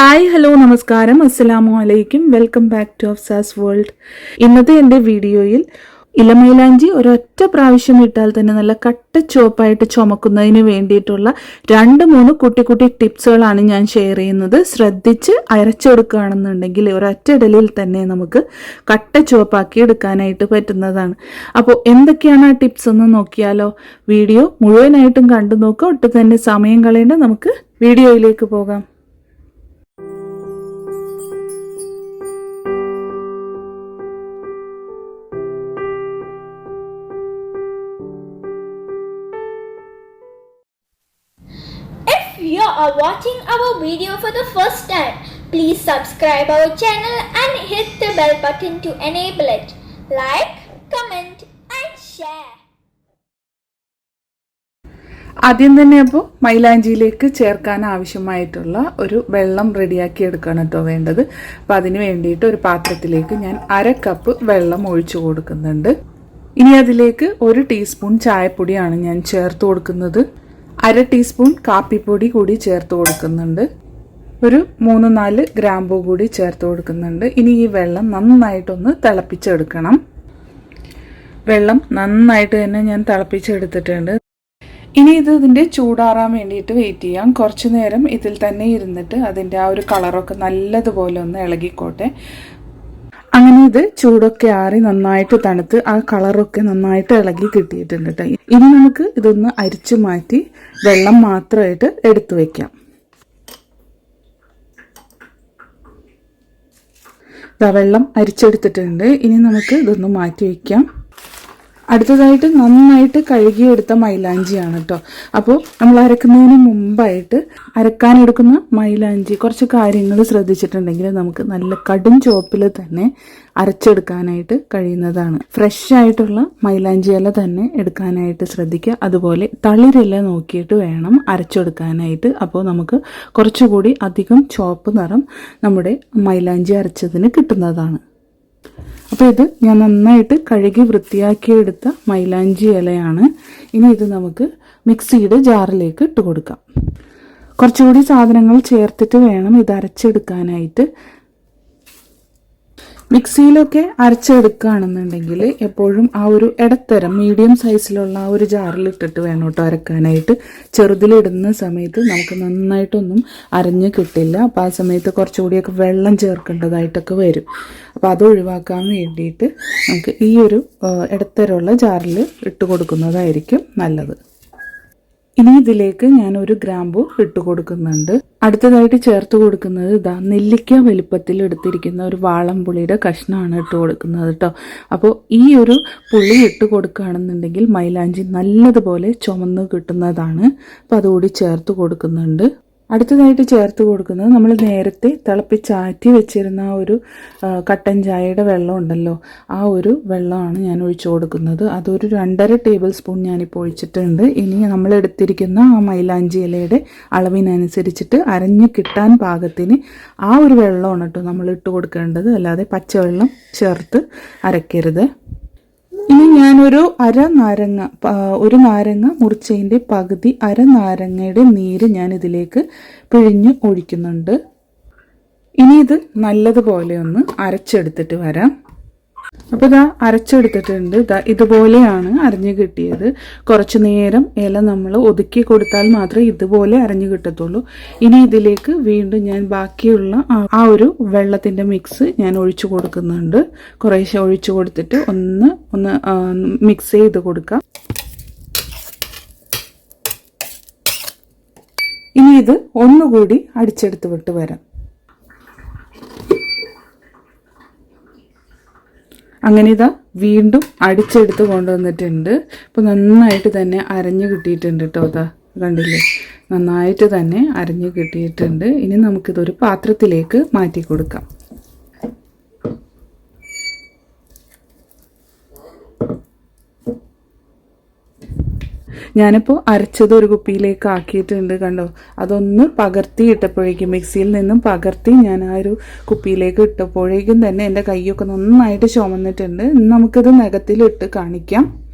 Hi hello നമസ്കാരം. അസ്സലാമു അലൈക്കും. Welcome back to Afsa's world. ഇന്നത്തെ എന്റെ വീഡിയോയിൽ ഇലമൈലാഞ്ചി ഒരൊറ്റ പ്രാവശ്യം ഇട്ടാൽ തന്നെ നല്ല കട്ട ചുവപ്പായിട്ട് ചുമക്കുന്നതിന് വേണ്ടിയിട്ടുള്ള രണ്ട് മൂന്ന് കുട്ടി കുട്ടി ടിപ്സുകളാണ് ഞാൻ ഷെയർ ചെയ്യുന്നത്. ശ്രദ്ധിച്ച് അരച്ചെടുക്കുകയാണെന്നുണ്ടെങ്കിൽ ഒരൊറ്റ ഇടലിൽ തന്നെ നമുക്ക് കട്ട ചുവപ്പാക്കി എടുക്കാനായിട്ട് പറ്റുന്നതാണ്. അപ്പോൾ എന്തൊക്കെയാണ് ആ ടിപ്സ് എന്ന് നോക്കിയാലോ? വീഡിയോ മുഴുവനായിട്ടും കണ്ടു നോക്കുക ഒട്ടും തന്നെ സമയം കളയേണ്ട. നമുക്ക് വീഡിയോയിലേക്ക് പോകാം. Are watching our video for the first time, please subscribe our channel and hit the bell button to enable it. Like, comment and share. ആദ്യം തന്നെ അപ്പോൾ മൈലാഞ്ചിയിലേക്ക് ചേർക്കാൻ ആവശ്യമായിട്ടുള്ള ഒരു വെള്ളം റെഡിയാക്കി എടുക്കണം കേട്ടോ വേണ്ടത് അപ്പം അതിന് വേണ്ടിയിട്ട് ഒരു പാത്രത്തിലേക്ക് ഞാൻ അര കപ്പ് വെള്ളം ഒഴിച്ചു കൊടുക്കുന്നുണ്ട് ഇനി അതിലേക്ക് ഒരു ടീസ്പൂൺ ചായപ്പൊടിയാണ് ഞാൻ ചേർത്ത് കൊടുക്കുന്നത് അര ടീസ്പൂൺ കാപ്പിപ്പൊടി കൂടി ചേർത്ത് കൊടുക്കുന്നുണ്ട്. ഒരു മൂന്ന് നാല് ഗ്രാമ്പൂ കൂടി ചേർത്ത് കൊടുക്കുന്നുണ്ട്. ഇനി ഈ വെള്ളം നന്നായിട്ടൊന്ന് തിളപ്പിച്ചെടുക്കണം. വെള്ളം നന്നായിട്ട് തന്നെ ഞാൻ തിളപ്പിച്ചെടുത്തിട്ടുണ്ട്. ഇനി ഇത് ഇതിന്റെ ചൂടാറാൻ വേണ്ടിയിട്ട് വെയിറ്റ് ചെയ്യാം. കുറച്ച് നേരം ഇതിൽ തന്നെ ഇരുന്നിട്ട് അതിന്റെ ആ ഒരു കളറൊക്കെ നല്ലതുപോലെ ഒന്ന് ഇളകിക്കോട്ടെ. അങ്ങനെ ഇത് ചൂടൊക്കെ ആറി നന്നായിട്ട് തണുത്ത് ആ കളറൊക്കെ നന്നായിട്ട് ഇളകി കിട്ടിയിട്ടുണ്ട് കേട്ടോ ഇനി നമുക്ക് ഇതൊന്ന് അരിച്ചു മാറ്റി വെള്ളം മാത്രമായിട്ട് എടുത്തു വയ്ക്കാം വെള്ളം അരിച്ചെടുത്തിട്ടുണ്ട്. ഇനി നമുക്ക് ഇതൊന്ന് മാറ്റി വയ്ക്കാം അടുത്തതായിട്ട് നന്നായിട്ട് കഴുകിയെടുത്ത മൈലാഞ്ചിയാണ് കേട്ടോ അപ്പോൾ നമ്മൾ അരക്കുന്നതിന് മുമ്പായിട്ട് അരക്കാനെടുക്കുന്ന മൈലാഞ്ചി കുറച്ച് കാര്യങ്ങൾ ശ്രദ്ധിച്ചിട്ടുണ്ടെങ്കിൽ നമുക്ക് നല്ല കടും ചുവപ്പിൽ തന്നെ അരച്ചെടുക്കാനായിട്ട് കഴിയുന്നതാണ്. ഫ്രഷ് ആയിട്ടുള്ള മൈലാഞ്ചി ഇല തന്നെ എടുക്കാനായിട്ട് ശ്രദ്ധിക്കുക. അതുപോലെ തളിരില നോക്കിയിട്ട് വേണം അരച്ചെടുക്കാനായിട്ട്. അപ്പോൾ നമുക്ക് കുറച്ചുകൂടി അധികം ചോപ്പ് നിറം നമ്മുടെ മൈലാഞ്ചി അരച്ചതിന് കിട്ടുന്നതാണ്. അപ്പോൾ ഇത് ഞാൻ നന്നായിട്ട് കഴുകി വൃത്തിയാക്കിയെടുത്ത മൈലാഞ്ചി ഇലയാണ്. ഇനി ഇത് നമുക്ക് മിക്സിയുടെ ജാറിലേക്ക് ഇട്ട് കൊടുക്കാം. കുറച്ചുകൂടി സാധനങ്ങൾ ചേർത്തിട്ട് വേണം ഇത് അരച്ചെടുക്കാനായിട്ട്. മിക്സിയിലൊക്കെ അരച്ചെടുക്കുകയാണെന്നുണ്ടെങ്കിൽ എപ്പോഴും ആ ഒരു ഇടത്തരം മീഡിയം സൈസിലുള്ള ആ ഒരു ജാറിൽ ഇട്ടിട്ട് വേണം കേട്ടോ അരക്കാനായിട്ട്. ചെറുതിലിടുന്ന സമയത്ത് നമുക്ക് നന്നായിട്ടൊന്നും അരഞ്ഞ് കിട്ടില്ല. അപ്പോൾ ആ സമയത്ത് കുറച്ചുകൂടിയൊക്കെ വെള്ളം ചേർക്കേണ്ടതായിട്ടൊക്കെ വരും. അപ്പോൾ അത് ഒഴിവാക്കാൻ വേണ്ടിയിട്ട് നമുക്ക് ഈ ഒരു ഇടത്തരമുള്ള ജാറിൽ ഇട്ട് കൊടുക്കുന്നതായിരിക്കും നല്ലത്. ഇനി ഇതിലേക്ക് ഞാൻ ഒരു ഗ്രാമ്പു ഇട്ട് കൊടുക്കുന്നുണ്ട്. അടുത്തതായിട്ട് ചേർത്ത് കൊടുക്കുന്നത് ഇതാ നെല്ലിക്ക വലുപ്പത്തിൽ എടുത്തിരിക്കുന്ന ഒരു വാളംപുളിയുടെ കഷ്ണമാണ് ഇട്ട് കൊടുക്കുന്നത് കേട്ടോ അപ്പോൾ ഈ ഒരു പുളി ഇട്ട് കൊടുക്കുകയാണെന്നുണ്ടെങ്കിൽ മൈലാഞ്ചി നല്ലതുപോലെ ചുമന്ന് കിട്ടുന്നതാണ്. അപ്പോൾ അതുകൂടി ചേർത്ത് കൊടുക്കുന്നുണ്ട്. അടുത്തതായിട്ട് ചേർത്ത് കൊടുക്കുന്നത് നമ്മൾ നേരത്തെ തിളപ്പിച്ചാറ്റി വെച്ചിരുന്ന ആ ഒരു കട്ടൻ ചായയുടെ വെള്ളം ഉണ്ടല്ലോ ആ ഒരു വെള്ളമാണ് ഞാൻ ഒഴിച്ചു കൊടുക്കുന്നത്. അതൊരു രണ്ടര ടേബിൾ സ്പൂൺ ഞാനിപ്പോൾ ഒഴിച്ചിട്ടുണ്ട്. ഇനി നമ്മൾ എടുത്തിരിക്കുന്ന ആ മൈലാഞ്ചി ഇലയുടെ അളവിനനുസരിച്ചിട്ട് അരഞ്ഞു കിട്ടാൻ പാകത്തിന് ആ ഒരു വെള്ളമാണ് കേട്ടോ നമ്മൾ ഇട്ട് കൊടുക്കേണ്ടത്. അല്ലാതെ പച്ചവെള്ളം ചേർത്ത് അരക്കരുത്. ഇനി ഞാനൊരു അര നാരങ്ങ ഒരു നാരങ്ങ മുറിച്ചതിന്റെ പകുതി അര നാരങ്ങയുടെ നീര് ഞാൻ ഇതിലേക്ക് പിഴിഞ്ഞ് ഒഴിക്കുന്നുണ്ട്. ഇനി ഇത് നല്ലതുപോലെ ഒന്ന് അരച്ചെടുത്തിട്ട് വരാം. അപ്പോൾ ഇതാ അരച്ചെടുത്തിട്ടുണ്ട്. ഇതാ ഇതുപോലെയാണ് അരഞ്ഞു കിട്ടിയത്. കുറച്ച് നേരം ഇല നമ്മൾ ഒതുക്കി കൊടുത്താൽ മാത്രമേ ഇതുപോലെ അരഞ്ഞു കിട്ടത്തുള്ളൂ. ഇനി ഇതിലേക്ക് വീണ്ടും ഞാൻ ബാക്കിയുള്ള ആ ഒരു വെള്ളത്തിന്റെ മിക്സ് ഞാൻ ഒഴിച്ചു കൊടുക്കുന്നുണ്ട്. കുറേശ്ശെ ഒഴിച്ചു കൊടുത്തിട്ട് ഒന്ന് ഒന്ന് മിക്സ് ചെയ്ത് കൊടുക്കാം. ഇനി ഇത് ഒന്നുകൂടി അടിച്ചെടുത്ത് വിട്ട് വരാം. അങ്ങനെ ഇതാ വീണ്ടും അടിച്ചെടുത്ത് കൊണ്ടുവന്നിട്ടുണ്ട്. അപ്പോൾ നന്നായിട്ട് തന്നെ അരഞ്ഞു കിട്ടിയിട്ടുണ്ട് കേട്ടോ അതാ കണ്ടില്ലേ? നന്നായിട്ട് തന്നെ അരഞ്ഞു കിട്ടിയിട്ടുണ്ട്. ഇനി നമുക്കിതൊരു പാത്രത്തിലേക്ക് മാറ്റി കൊടുക്കാം. ഞാനിപ്പോൾ അരച്ചത് ഒരു കുപ്പിയിലേക്ക് ആക്കിയിട്ടുണ്ട് കണ്ടോ? അതൊന്ന് പകർത്തി ഇട്ടപ്പോഴേക്കും മിക്സിയിൽ നിന്നും പകർത്തി ഞാൻ ആ ഒരു കുപ്പിയിലേക്ക് ഇട്ടപ്പോഴേക്കും തന്നെ എന്റെ കൈയൊക്കെ നന്നായിട്ട് ചുമന്നിട്ടുണ്ട്. നമുക്കിത് നഖത്തിലിട്ട് കാണിക്കാം.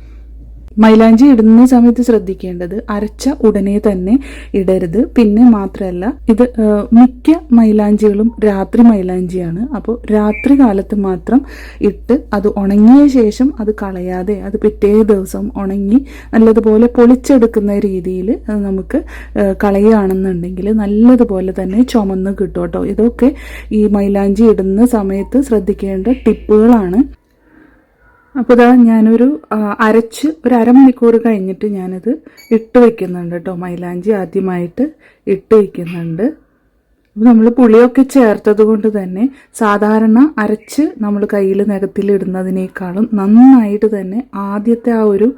മൈലാഞ്ചി ഇടുന്ന സമയത്ത് ശ്രദ്ധിക്കേണ്ടത് അരച്ച ഉടനെ തന്നെ ഇടരുത്. പിന്നെ മാത്രമല്ല ഇത് മിക്ക മൈലാഞ്ചികളും രാത്രി മൈലാഞ്ചിയാണ്. അപ്പോൾ രാത്രി കാലത്ത് മാത്രം ഇട്ട് അത് ഉണങ്ങിയ ശേഷം അത് കളയാതെ അത് പിറ്റേ ദിവസം ഉണങ്ങി നല്ലതുപോലെ പൊളിച്ചെടുക്കുന്ന രീതിയിൽ നമുക്ക് കളയുകയാണെന്നുണ്ടെങ്കിൽ നല്ലതുപോലെ തന്നെ ചുമന്ന് കിട്ടും കേട്ടോ. ഇതൊക്കെ ഈ മൈലാഞ്ചി ഇടുന്ന സമയത്ത് ശ്രദ്ധിക്കേണ്ട ടിപ്പുകളാണ്. അപ്പോൾ ഇതാ ഞാനൊരു അരച്ച് ഒരു അരമണിക്കൂർ കഴിഞ്ഞിട്ട് ഞാനത് ഇട്ട് വയ്ക്കുന്നുണ്ട് കേട്ടോ. മൈലാഞ്ചി ആദ്യമായിട്ട് ഇട്ട് വയ്ക്കുന്നുണ്ട് അപ്പോൾ നമ്മൾ പുളിയൊക്കെ ചേർത്തത് കൊണ്ട് തന്നെ സാധാരണ അരച്ച് നമ്മൾ കയ്യിൽ നികത്തിലിടുന്നതിനേക്കാളും നന്നായിട്ട് തന്നെ ആദ്യത്തെ ആ ഒരു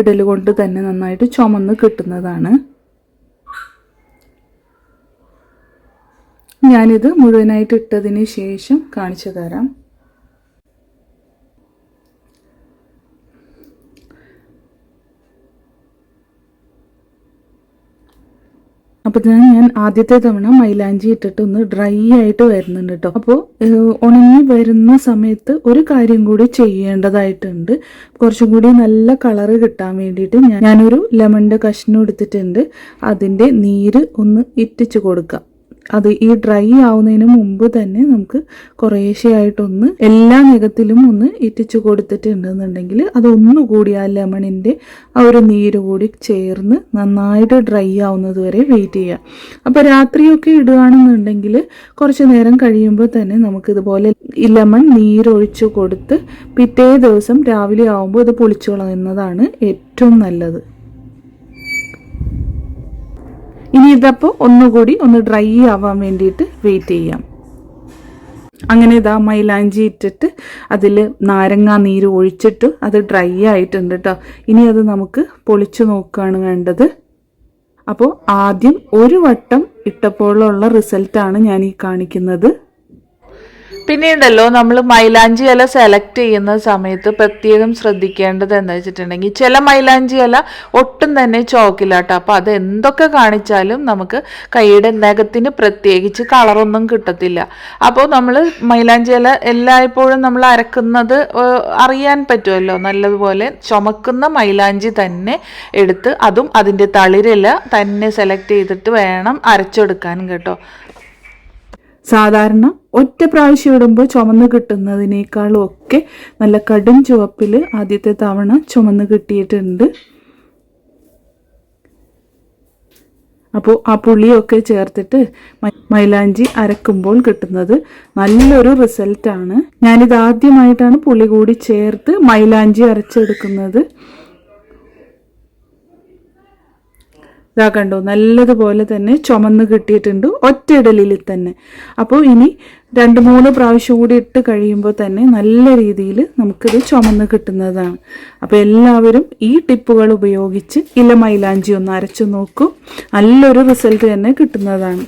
ഇടൽ കൊണ്ട് തന്നെ നന്നായിട്ട് ചുമന്ന് കിട്ടുന്നതാണ്. ഞാനിത് മുഴുവനായിട്ട് ഇട്ടതിന് ശേഷം കാണിച്ചു തരാം. അപ്പോൾ ഞാൻ ഞാൻ ആദ്യത്തെ തവണ മൈലാഞ്ചി ഇട്ടിട്ട് ഒന്ന് ഡ്രൈ ആയിട്ട് വരുന്നുണ്ട് കേട്ടോ അപ്പോൾ ഉണങ്ങി വരുന്ന സമയത്ത് ഒരു കാര്യം കൂടി ചെയ്യേണ്ടതായിട്ടുണ്ട്. കുറച്ചും കൂടി നല്ല കളറ് കിട്ടാൻ വേണ്ടിയിട്ട് ഞാൻ ഞാനൊരു ലെമണിന്റെ കഷ്ണം എടുത്തിട്ടുണ്ട്. അതിന്റെ നീര് ഒന്ന് ഇറ്റിച്ച് കൊടുക്കാം. അത് ഈ ഡ്രൈ ആവുന്നതിന് മുമ്പ് തന്നെ നമുക്ക് കുറേശ്ശെയായിട്ടൊന്ന് എല്ലാ നികത്തിലും ഒന്ന് ഇറ്റിച്ചു കൊടുത്തിട്ടുണ്ടെന്നുണ്ടെങ്കിൽ അതൊന്നുകൂടി ആ ലെമണിന്റെ ആ ഒരു നീര് കൂടി ചേർന്ന് നന്നായിട്ട് ഡ്രൈ ആവുന്നത് വരെ വെയിറ്റ് ചെയ്യുക. അപ്പോൾ രാത്രിയൊക്കെ ഇടുകയാണെന്നുണ്ടെങ്കിൽ കുറച്ച് നേരം കഴിയുമ്പോൾ തന്നെ നമുക്കിതുപോലെ ഈ ലെമൺ നീരൊഴിച്ചു കൊടുത്ത് പിറ്റേ ദിവസം രാവിലെ ആവുമ്പോൾ ഇത് പൊളിച്ചു കളയുന്നതാണ് ഏറ്റവും നല്ലത്. ഇനി ഇതപ്പോൾ ഒന്നുകൂടി ഒന്ന് ഡ്രൈ ആവാൻ വേണ്ടിയിട്ട് വെയിറ്റ് ചെയ്യാം. അങ്ങനെ ഇതാ മൈലാഞ്ചി ഇട്ടിട്ട് അതിൽ നാരങ്ങ നീര് ഒഴിച്ചിട്ട് അത് ഡ്രൈ ആയിട്ടുണ്ട് കേട്ടോ ഇനി അത് നമുക്ക് പൊളിച്ചു നോക്കുകയാണ് വേണ്ടത്. അപ്പോൾ ആദ്യം ഒരു വട്ടം ഇട്ടപ്പോഴുള്ള റിസൾട്ടാണ് ഞാൻ ഈ കാണിക്കുന്നത്. പിന്നെയുണ്ടല്ലോ നമ്മൾ മൈലാഞ്ചി ഇല സെലക്ട് ചെയ്യുന്ന സമയത്ത് പ്രത്യേകം ശ്രദ്ധിക്കേണ്ടത് എന്താ വെച്ചിട്ടുണ്ടെങ്കിൽ ചില മൈലാഞ്ചി ഇല ഒട്ടും തന്നെ ചോക്കില്ലാട്ടോ. അപ്പോൾ അത് എന്തൊക്കെ കാണിച്ചാലും നമുക്ക് കൈയുടെ നഖത്തിന് പ്രത്യേകിച്ച് കളറൊന്നും കിട്ടത്തില്ല. അപ്പോൾ നമ്മൾ മൈലാഞ്ചി ഇല എല്ലായ്പ്പോഴും നമ്മൾ അരക്കുന്നത് അറിയാൻ പറ്റുമല്ലോ. നല്ലതുപോലെ ചുമക്കുന്ന മൈലാഞ്ചി തന്നെ എടുത്ത് അതും അതിന്റെ തളിരില തന്നെ സെലക്ട് ചെയ്തിട്ട് വേണം അരച്ചെടുക്കാൻ കേട്ടോ. സാധാരണ ഒറ്റ പ്രാവശ്യം ഇടുമ്പോൾ ചുമന്ന് കിട്ടുന്നതിനേക്കാളും ഒക്കെ നല്ല കടും ചുവപ്പിൽ ആദ്യത്തെ തവണ ചുമന്ന് കിട്ടിയിട്ടുണ്ട്. അപ്പോൾ ആ പുളിയൊക്കെ ചേർത്തിട്ട് മൈലാഞ്ചി അരക്കുമ്പോൾ കിട്ടുന്നത് നല്ലൊരു റിസൾട്ടാണ്. ഞാനിത് ആദ്യമായിട്ടാണ് പുളി കൂടി ചേർത്ത് മൈലാഞ്ചി അരച്ചെടുക്കുന്നത്. ഇതാ കണ്ടോ നല്ലതുപോലെ തന്നെ ചുമന്ന് കിട്ടിയിട്ടുണ്ട് ഒറ്റ ഇടലിൽ തന്നെ. അപ്പോൾ ഇനി രണ്ട് മൂന്ന് പ്രാവശ്യം കൂടി ഇട്ട് കഴിയുമ്പോൾ തന്നെ നല്ല രീതിയിൽ നമുക്കിത് ചുമന്ന് കിട്ടുന്നതാണ്. അപ്പോൾ എല്ലാവരും ഈ ടിപ്പുകൾ ഉപയോഗിച്ച് ഇല മൈലാഞ്ചി ഒന്ന് അരച്ചു നോക്കൂ. നല്ലൊരു റിസൾട്ട് തന്നെ കിട്ടുന്നതാണ്.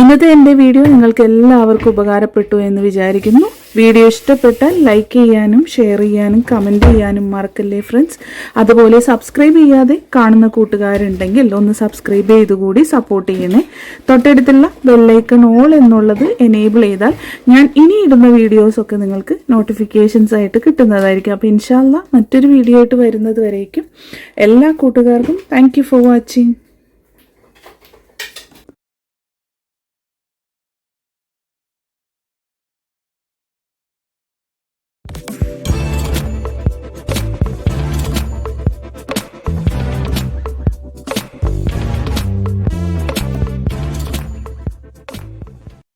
ഇന്നത്തെ എന്റെ വീഡിയോ നിങ്ങൾക്ക് എല്ലാവർക്കും ഉപകാരപ്പെട്ടു എന്ന് വിചാരിക്കുന്നു. വീഡിയോ ഇഷ്ടപ്പെട്ടാൽ ലൈക്ക് ചെയ്യാനും ഷെയർ ചെയ്യാനും കമന്റ് ചെയ്യാനും മറക്കല്ലേ ഫ്രണ്ട്സ് അതുപോലെ സബ്സ്ക്രൈബ് ചെയ്യാതെ കാണുന്ന കൂട്ടുകാരുണ്ടെങ്കിൽ ഒന്ന് സബ്സ്ക്രൈബ് ചെയ്തുകൂടി സപ്പോർട്ട് ചെയ്യണേ. തൊട്ടടുത്തുള്ള ബെല്ലൈക്കൺ ഓൾ എന്നുള്ളത് എനേബിൾ ചെയ്താൽ ഞാൻ ഇനി ഇടുന്ന വീഡിയോസൊക്കെ നിങ്ങൾക്ക് നോട്ടിഫിക്കേഷൻസ് ആയിട്ട് കിട്ടുന്നതായിരിക്കും. അപ്പോൾ ഇൻഷാല്ല മറ്റൊരു വീഡിയോ ആയിട്ട് വരുന്നത് വരേക്കും. എല്ലാ കൂട്ടുകാർക്കും താങ്ക് ഫോർ വാച്ചിങ്